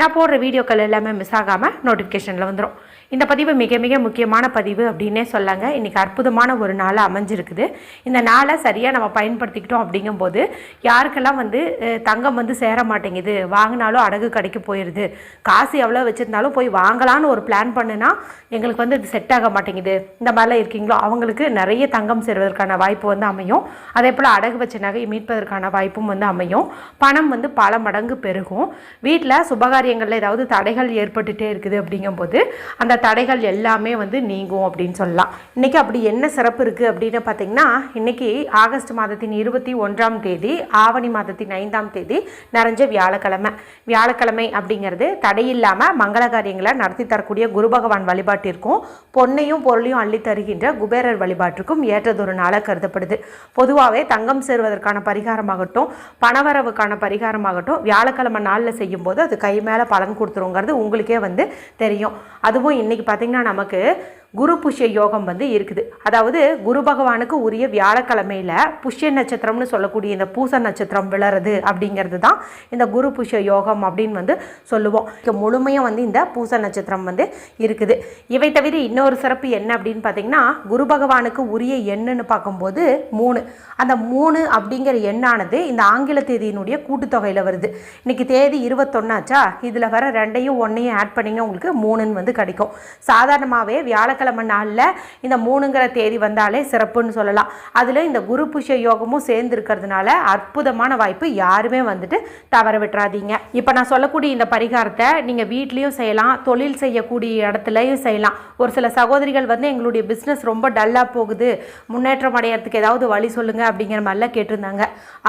நான் போடுற வீடியோக்கள் எல்லாமே மிஸ் ஆகாமல் நோட்டிஃபிகேஷனில் வந்துடும் இந்த பதிவு மிக மிக முக்கியமான பதிவு அப்படின்னே சொல்லாங்க. இன்றைக்கி அற்புதமான ஒரு நாள் அமைஞ்சிருக்குது. இந்த நாளை சரியாக நம்ம பயன்படுத்திக்கிட்டோம் அப்படிங்கும்போது யாருக்கெல்லாம் வந்து தங்கம் வந்து சேர மாட்டேங்குது வாங்கினாலும் அடகு கடைக்கு போயிடுது காசு எவ்வளோ வச்சுருந்தாலும் போய் வாங்கலான்னு ஒரு பிளான் பண்ணுனா எங்களுக்கு வந்து இது செட் ஆக மாட்டேங்குது. இந்த மாதிரிலாம் இருக்கீங்களோ அவங்களுக்கு நிறைய தங்கம் சேருவதற்கான வாய்ப்பு வந்து அமையும். அதே போல் அடகு வச்ச நகை மீட்பதற்கான வாய்ப்பும் வந்து அமையும். பணம் வந்து பல மடங்கு பெருகும். வீட்டில் காரியங்களில் ஏதாவது தடைகள் ஏற்பட்டுகிட்டே இருக்குது அப்படிங்கும்போது அந்த தடைகள் எல்லாமே வந்து நீங்கும் அப்படின்னு சொல்லலாம். இன்றைக்கி அப்படி என்ன சிறப்பு இருக்குது அப்படின்னு பார்த்தீங்கன்னா இன்றைக்கி ஆகஸ்ட் மாதத்தின் இருபத்தி ஒன்றாம் தேதி ஆவணி மாதத்தின் ஐந்தாம் தேதி நிறைஞ்ச வியாழக்கிழமை. வியாழக்கிழமை அப்படிங்கிறது தடையில்லாமல் மங்கள காரியங்களை நடத்தி தரக்கூடிய குரு பகவான் வழிபாட்டிற்கும் பொன்னையும் பொருளையும் அள்ளி தருகின்ற குபேரர் வழிபாட்டிற்கும் ஏற்றதொரு நாளாக கருதப்படுது. பொதுவாகவே தங்கம் சேருவதற்கான பரிகாரமாகட்டும் பணவரவுக்கான பரிகாரமாகட்டும் வியாழக்கிழமை நாளில் செய்யும்போது அது கைமே மேலே பலன் கொடுத்துருங்கிறது உங்களுக்கே வந்து தெரியும். அதுவும் இன்றைக்கி பார்த்திங்கன்னா நமக்கு குரு புஷ்ய யோகம் வந்து இருக்குது. அதாவது குரு பகவானுக்கு உரிய வியாழக்கிழமையில் புஷ்ய நட்சத்திரம்னு சொல்லக்கூடிய இந்த பூச நட்சத்திரம் விழறது அப்படிங்கிறது தான் இந்த குரு புஷ்ய யோகம் அப்படின்னு வந்து சொல்லுவோம். இப்போ முழுமையாக வந்து இந்த பூச நட்சத்திரம் வந்து இருக்குது. இவை தவிர இன்னொரு சிறப்பு என்ன அப்படின்னு பார்த்தீங்கன்னா குரு பகவானுக்கு உரிய எண்ணுன்னு பார்க்கும்போது மூணு. அந்த மூணு அப்படிங்கிற எண்ணானது இந்த ஆங்கில தேதியினுடைய கூட்டுத்தொகையில் வருது. இன்னைக்கு தேதி இருபத்தொன்னாச்சா? இதில் வர ரெண்டையும் ஒன்றையும் ஆட் பண்ணிங்க உங்களுக்கு மூணுன்னு வந்து கிடைக்கும். சாதாரணமாகவே வியாழக்கிழமை நாளில் இந்த மூணுங்கிற தேதி வந்தாலே சிறப்புன்னு சொல்லலாம். அதில் இந்த குரு புஷ யோகமும் சேர்ந்து இருக்கிறதுனால அற்புதமான வாய்ப்பு யாருமே வந்துட்டு தவற விட்டுறாதீங்க. இப்போ நான் சொல்லக்கூடிய இந்த பரிகாரத்தை நீங்கள் வீட்லேயும் செய்யலாம் தொழில் செய்யக்கூடிய இடத்துலையும் செய்யலாம். ஒரு சில சகோதரிகள் வந்து எங்களுடைய பிஸ்னஸ் ரொம்ப டல்லாக போகுது முன்னேற்றம் அடையிறதுக்கு ஏதாவது வழி சொல்லுங்கள் அப்படிங்கிற மாதிரிலாம் கேட்டிருந்தாங்க.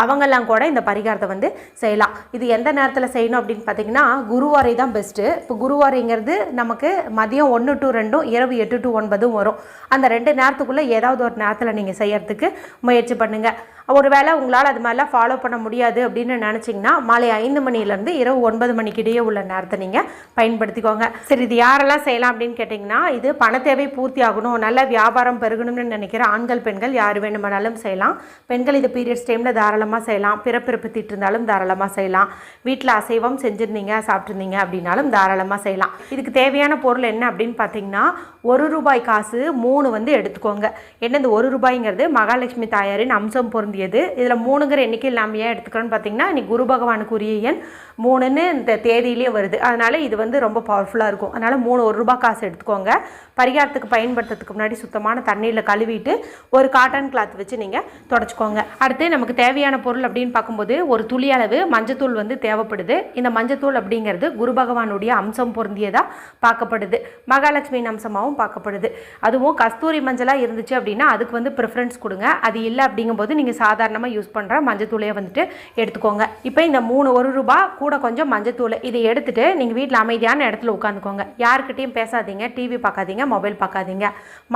அவங்கெல்லாம் கூட இந்த பரிகாரத்தை வந்து செய்யலாம். இது எந்த நேரத்தில் செய்யணும் அப்படின்னு பார்த்தீங்கன்னா குருவாரை தான் பெஸ்ட்டு இப்போ குருவாரைங்கிறது நமக்கு மதியம் ஒன்று டு ரெண்டும் இரவு எட்டு டு ஒன்பதும் வரும். அந்த ரெண்டு நேரத்துக்குள்ளே ஏதாவது ஒரு நேரத்தில் நீங்கள் செய்யறதுக்கு முயற்சி பண்ணுங்கள் ஒருவேளை உங்களால் அது மாதிரிலாம் ஃபாலோ பண்ண முடியாது அப்படின்னு நினச்சிங்கன்னா மாலை ஐந்து மணிலேருந்து இரவு ஒன்பது மணிக்கிடையே உள்ள நேரத்தை நீங்கள் பயன்படுத்திக்கோங்க. சரி இது யாரெல்லாம் செய்யலாம் அப்படின்னு கேட்டிங்கன்னா இது பண தேவை பூர்த்தி ஆகணும் நல்ல வியாபாரம் பெருகணும்னு நினைக்கிற ஆண்கள் பெண்கள் யார் வேணுமானாலும் செய்யலாம். பெண்கள் இது பீரியட்ஸ் டைமில் தாராளமாக செய்யலாம். பிறப்பிறப்பு திட்டிருந்தாலும் தாராளமாக செய்யலாம். வீட்டில் அசைவம் செஞ்சுருந்தீங்க சாப்பிட்ருந்தீங்க அப்படின்னாலும் தாராளமாக செய்யலாம். இதுக்கு தேவையான பொருள் என்ன அப்படின்னு பார்த்தீங்கன்னா ஒரு ரூபாய் காசு மூணு வந்து எடுத்துக்கோங்க. என்ன இந்த ஒரு ரூபாய்ங்கிறது மகாலட்சுமி தாயாரின் அம்சம் பொருந்தியது இதில் மூணுங்கிற எண்ணிக்கையில் நாம் ஏன் எடுத்துக்கிறோன்னு பார்த்தீங்கன்னா இன்னைக்கு குரு பகவானுக்கு உரிய எண் மூணுன்னு இந்த தேதியிலே வருது. அதனால் இது வந்து ரொம்ப பவர்ஃபுல்லாக இருக்கும். அதனால் மூணு ஒரு ரூபாய் காசு எடுத்துக்கோங்க. பரிகாரத்துக்கு பயன்படுத்துறதுக்கு முன்னாடி சுத்தமான தண்ணியில் கழுவிட்டு ஒரு காட்டன் கிளாத் வச்சு நீங்கள் தொடச்சிக்கோங்க. அடுத்து நமக்கு தேவையான பொருள் அப்படின்னு பார்க்கும்போது ஒரு துளி அளவு மஞ்சத்தூள் வந்து தேவைப்படுது. இந்த மஞ்சத்தூள் அப்படிங்கிறது குரு பகவானுடைய அம்சம் பொருந்தியதாக பார்க்கப்படுது. மகாலட்சுமியின் அம்சமாகவும் பார்க்கப்படுது. அதுவும் கஸ்தூரி மஞ்சளாக இருந்துச்சு அப்படின்னா அதுக்கு வந்து ப்ரிஃபரன்ஸ் கொடுங்க. அது இல்லை அப்படிங்கும்போது நீங்கள் சாதாரணமாக யூஸ் பண்ணுற மஞ்சத்தூளையை வந்துட்டு எடுத்துக்கோங்க. இப்போ இந்த மூணு ஒரு ரூபா கூட கொஞ்சம் மஞ்சத்தூள் இதை எடுத்துகிட்டு நீங்கள் வீட்டில் அமைதியான இடத்துல உட்காந்துக்கோங்க. யாருக்கிட்டையும் பேசாதீங்க டிவி பார்க்காதீங்க மொபைல் பார்க்காதீங்க.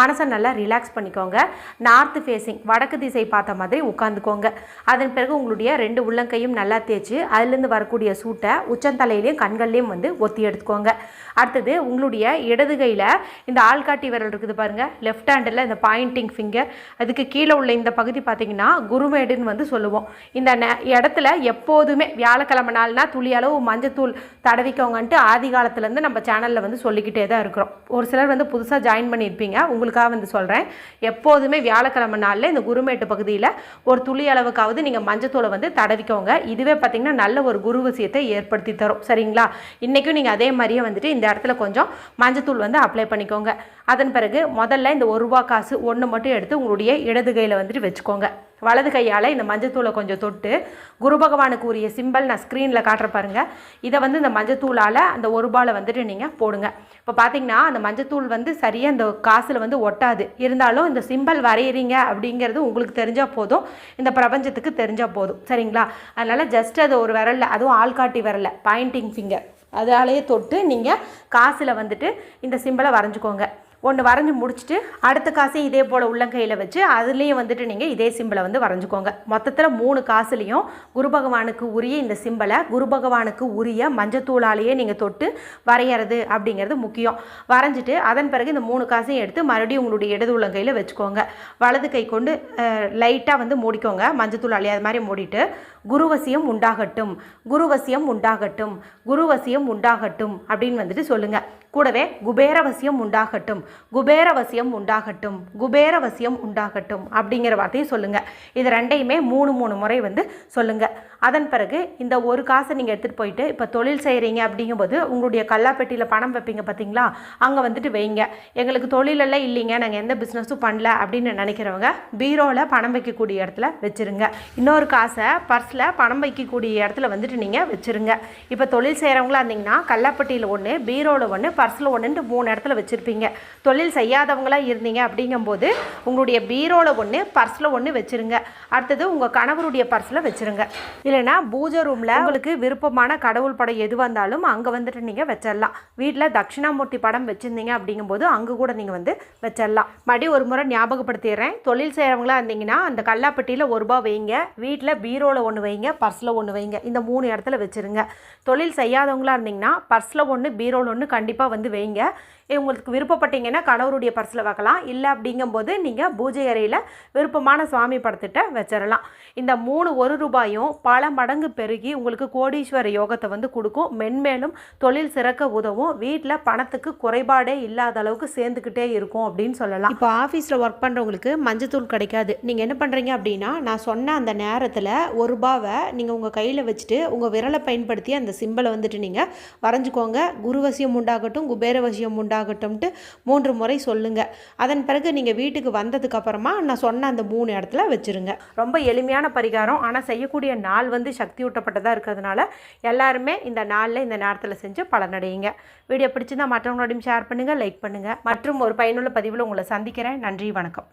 மனசை நல்லா ரிலாக்ஸ் பண்ணிக்கோங்க. நார்த் ஃபேஸிங் வடக்கு திசை பார்த்த மாதிரி உட்காந்துக்கோங்க. அதன் பிறகு உங்களுடைய ரெண்டு உள்ளங்கையும் நல்லா தேய்ச்சி அதுலேருந்து வரக்கூடிய சூட்டை உச்சந்தலையிலையும் கண்கள்லையும் வந்து ஒத்தி எடுத்துக்கோங்க. அடுத்தது உங்களுடைய இடது கையில் இந்த ஆள்காட்டி விரல் இருக்குது பாருங்கள் லெஃப்ட் ஹேண்டில் இந்த பாயிண்டிங் ஃபிங்கர் அதுக்கு கீழே உள்ள இந்த பகுதி பார்த்தீங்கன்னா குருமேடுன்னு வந்து சொல்லுவோம். இந்த இடத்துல எப்போதுமே வியாழக்கிழமை நாள்னா துளி அளவு மஞ்சத்தூள் தடவிக்கோங்கன்ட்டு ஆதி காலத்துலேருந்து நம்ம சேனலில் வந்து சொல்லிக்கிட்டே தான் இருக்கிறோம். ஒரு சிலர் வந்து புதுசாக ஜாயின் பண்ணியிருப்பீங்க. உங்களுக்காக வந்து சொல்கிறேன் எப்போதுமே வியாழக்கிழமை நாளில் இந்த குருமேட்டு பகுதியில் ஒரு துளி அளவுக்காவது நீங்கள் மஞ்சத்தூளை வந்து தடவிக்கோங்க. இதுவே பார்த்தீங்கன்னா நல்ல ஒரு குரு விஷயத்தை ஏற்படுத்தி தரும். சரிங்களா? இன்றைக்கும் நீங்கள் அதே மாதிரியே வந்துட்டு இந்த இடத்துல கொஞ்சம் மஞ்சத்தூள் வந்து அப்ளை பண்ணிக்கோங்க. அதன் பிறகு முதல்ல இந்த ஒரு ரூபா காசு ஒன்று மட்டும் எடுத்து உங்களுடைய இடது கையில் வந்துட்டு வச்சுக்கோங்க. வலது கையால் இந்த மஞ்சத்தூளை கொஞ்சம் தொட்டு குரு பகவானுக்கு உரிய சிம்பல் நான் ஸ்க்ரீனில் காட்டுற பாருங்கள் இதை வந்து இந்த மஞ்சத்தூளால் அந்த ஒரு பாலை வந்துட்டு நீங்கள் போடுங்க. இப்போ பார்த்தீங்கன்னா அந்த மஞ்சத்தூள் வந்து சரியாக இந்த காசில் வந்து ஒட்டாது. இருந்தாலும் இந்த சிம்பல் வரைகிறீங்க அப்படிங்கிறது உங்களுக்கு தெரிஞ்சால் போதும். இந்த பிரபஞ்சத்துக்கு தெரிஞ்சால் போதும். சரிங்களா? அதனால் ஜஸ்ட் அது ஒரு விரலில் அதுவும் ஆள்காட்டி விரலில் பாயிண்டிங் ஃபிங்கர் அதாலேயே தொட்டு நீங்கள் காசில் வந்துட்டு இந்த சிம்பிளை வரைஞ்சிக்கோங்க. ஒன்று வரைஞ்சி முடிச்சுட்டு அடுத்த காசையும் இதே போல் உள்ளங்கையில் வச்சு அதுலேயும் வந்துட்டு நீங்கள் இதே சிம்பிளை வந்து வரைஞ்சிக்கோங்க. மொத்தத்தில் மூணு காசுலேயும் குரு பகவானுக்கு உரிய இந்த சிம்பிளை குரு பகவானுக்கு உரிய மஞ்சத்தூளாலேயே நீங்கள் தொட்டு வரைகிறது அப்படிங்கிறது முக்கியம். வரைஞ்சிட்டு அதன் பிறகு இந்த மூணு காசையும் எடுத்து மறுபடியும் உங்களுடைய இடது உள்ளங்கையில் வச்சுக்கோங்க. வலது கை கொண்டு லைட்டாக வந்து மூடிக்கோங்க. மஞ்சத்தூள் அழியாத மாதிரி மூடிட்டு குருவசியம் உண்டாகட்டும். குருவசியம் உண்டாகட்டும். குருவசியம் உண்டாகட்டும் அப்படின்னு வந்துட்டு சொல்லுங்கள் கூடவே குபேரவசியம் உண்டாகட்டும். குபேரவசியம் உண்டாகட்டும். குபேரவசியம் உண்டாகட்டும். அப்படிங்கிற வார்த்தையும் சொல்லுங்கள் இது ரெண்டையுமே மூணு மூணு முறை வந்து சொல்லுங்கள் அதன் பிறகு இந்த ஒரு காசை நீங்கள் எடுத்துகிட்டு போயிட்டு இப்போ தொழில் செய்கிறீங்க அப்படிங்கும்போது உங்களுடைய கல்லாப்பெட்டியில் பணம் வைப்பீங்க பார்த்தீங்களா அங்கே வந்துட்டு வைங்க. எங்களுக்கு தொழிலெல்லாம் இல்லைங்க. நாங்கள் எந்த பிஸ்னஸும் பண்ணல அப்படின்னு நினைக்கிறவங்க பீரோவில் பணம் வைக்கக்கூடிய இடத்துல வச்சுருங்க. இன்னொரு காசை பர்ஸில் பணம் வைக்கக்கூடிய இடத்துல வந்துட்டு நீங்கள் வச்சுருங்க. இப்போ தொழில் செய்கிறவங்களா இருந்தீங்கன்னா கல்லாப்பட்டியில் ஒன்று பீரோவில் ஒன்று பர்ஸில் ஒன்றுன்ட்டு மூணு இடத்துல வச்சுருப்பீங்க. தொழில் செய்யாதவங்களா இருந்தீங்க அப்படிங்கும்போது உங்களுடைய பீரோவில் ஒன்று பர்ஸில் ஒன்று வச்சுருங்க. அடுத்தது உங்கள் கணவருடைய பர்ஸில் வச்சுருங்க. இல்லைன்னா பூஜை ரூமில் உங்களுக்கு விருப்பமான கடவுள் படம் எது வந்தாலும் அங்கே வந்துட்டு நீங்கள் வச்சிடலாம். வீட்டில் தட்சிணாமூர்த்தி படம் வச்சுருந்தீங்க அப்படிங்கும்போது அங்கே கூட நீங்கள் வந்து வச்சிடலாம். மறுபடியும் ஒரு முறை ஞாபகப்படுத்திடுறேன். தொழில் செய்கிறவங்களா இருந்தீங்கன்னா அந்த கல்லாப்பட்டியில் ஒரு ரூபா வைங்க. வீட்டில் பீரோவில் ஒன்று வைங்க பர்ஸில் ஒன்று வைங்க. இந்த மூணு இடத்துல வச்சுருங்க. தொழில் செய்யாதவங்களா இருந்தீங்கன்னா பர்ஸில் ஒன்று பீரோவில் ஒன்று கண்டிப்பாக வந்து வைங்க. உங்களுக்கு விருப்பப்பட்டீங்கன்னா கணவருடைய பர்ஸில் வைக்கலாம். இல்லை அப்படிங்கும்போது நீங்கள் பூஜை அறையில் விருப்பமான சுவாமி படத்திட்ட வச்சிடலாம். இந்த மூணு ஒரு ரூபாயும் பல மடங்கு பெருகி உங்களுக்கு கோடீஸ்வர யோகத்தை வந்து கொடுக்கும். மென்மேலும் தொழில் சிறக்க உதவும். வீட்டில் பணத்துக்கு குறைபாடே இல்லாத அளவுக்கு சேர்ந்துக்கிட்டே இருக்கும் அப்படின்னு சொல்லலாம். இப்போ ஆஃபீஸில் ஒர்க் பண்ணுறவங்களுக்கு மஞ்சத்தூள் கிடைக்காது. நீங்கள் என்ன பண்ணுறீங்க அப்படின்னா நான் சொன்ன அந்த நேரத்தில் ஒரு ரூபாவை நீங்கள் உங்கள் கையில் வச்சுட்டு உங்கள் விரலை பயன்படுத்தி அந்த சிம்பிளை வந்துட்டு நீங்கள் வரைஞ்சிக்கோங்க. குருவசியம் உண்டாகட்டும் குபேரவசியம் உண்டாகட்டும்ட்டு மூன்று முறை சொல்லுங்கள் அதன் பிறகு நீங்கள் வீட்டுக்கு வந்ததுக்கு அப்புறமா நான் சொன்ன அந்த மூணு இடத்துல வச்சுருங்க. ரொம்ப எளிமையான பரிகாரம். ஆனால் செய்யக்கூடிய நாள் வந்து சக்தி ஊட்டப்பட்டதாக இருக்கிறதுனால எல்லாருமே இந்த நாளில் இந்த நேரத்தில் செஞ்சு பலனடையுங்க. வீடியோ பிடிச்சிருந்தால் மற்றவங்களோடையும் ஷேர் பண்ணுங்கள் லைக் பண்ணுங்கள் மற்றும் ஒரு பயனுள்ள பதிவில் உங்களை சந்திக்கிறேன். நன்றி வணக்கம்.